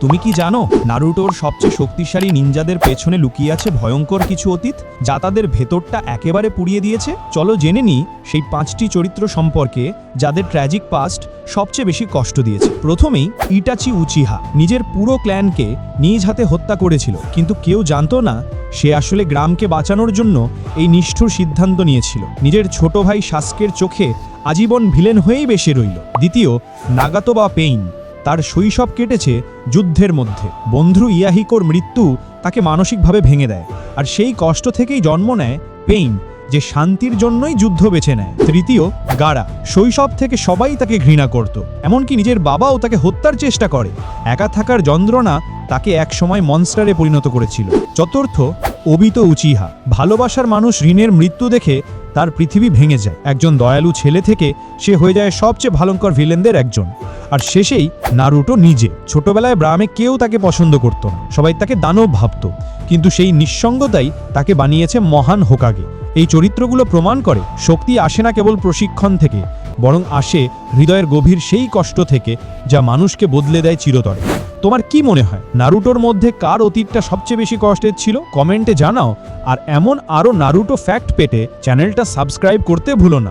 তুমি কি জানো নারুটোর সবচেয়ে শক্তিশালী নিনজাদের পেছনে লুকিয়ে আছে ভয়ঙ্কর কিছু অতীত, যা তাদের ভেতরটা একেবারে পুড়িয়ে দিয়েছে? চলো জেনে নিই সেই পাঁচটি চরিত্র সম্পর্কে, যাদের ট্র্যাজিক পাস্ট সবচেয়ে বেশি কষ্ট দিয়েছে। প্রথমেই ইটাচি উচিহা, নিজের পুরো ক্ল্যানকে নিজ হাতে হত্যা করেছিল। কিন্তু কেউ জানতো না, সে আসলে গ্রামকে বাঁচানোর জন্য এই নিষ্ঠুর সিদ্ধান্ত নিয়েছিল। নিজের ছোট ভাই শাস্কের চোখে আজীবন ভিলেন হয়েই বেশি রইল। দ্বিতীয় নাগাতো বা পেইন। তার শৈশব কেটেছে যুদ্ধের মধ্যে। বন্ধু ইয়াহিকোর মৃত্যু তাকে মানসিকভাবে ভেঙে দেয় আর সেই কষ্ট থেকেই জন্ম নেয় পেইন, যে শান্তির জন্যই যুদ্ধ বেছে নেয়। তৃতীয়, গাড়া। শৈশব থেকে সবাই তাকে ঘৃণা করত, এমনকি নিজের বাবাও তাকে হত্যার চেষ্টা করে। একা থাকার যন্ত্রণা তাকে একসময় মনস্টারে পরিণত করেছিল। চতুর্থ, অবিত উচিহা। ভালোবাসার মানুষ ঋণের মৃত্যু দেখে তার পৃথিবী ভেঙে যায়। একজন দয়ালু ছেলে থেকে সে হয়ে যায় সবচেয়ে ভালঙ্কর ভিলেনদের একজন। আর শেষেই নারুটো নিজে। ছোটবেলায় ব্রামে কেউ তাকে পছন্দ করত না। সবাই তাকে দানব ভাবত। কিন্তু সেই নিঃসঙ্গতাই তাকে বানিয়েছে মহান হোকাগে। এই চরিত্রগুলো প্রমাণ করে, শক্তি আসে না কেবল প্রশিক্ষণ থেকে। বরং আসে হৃদয়ের গভীর সেই কষ্ট থেকে যা মানুষকে বদলে দেয় চিরতরে। তোমার কি মনে হয়, নারুটোর মধ্যে কার অতীতটা সবচেয়ে বেশি কষ্টের ছিল? কমেন্টে জানাও। আর এমন আরও নারুটো ফ্যাক্ট পেটে চ্যানেলটা সাবস্ক্রাইব করতে ভুলো না।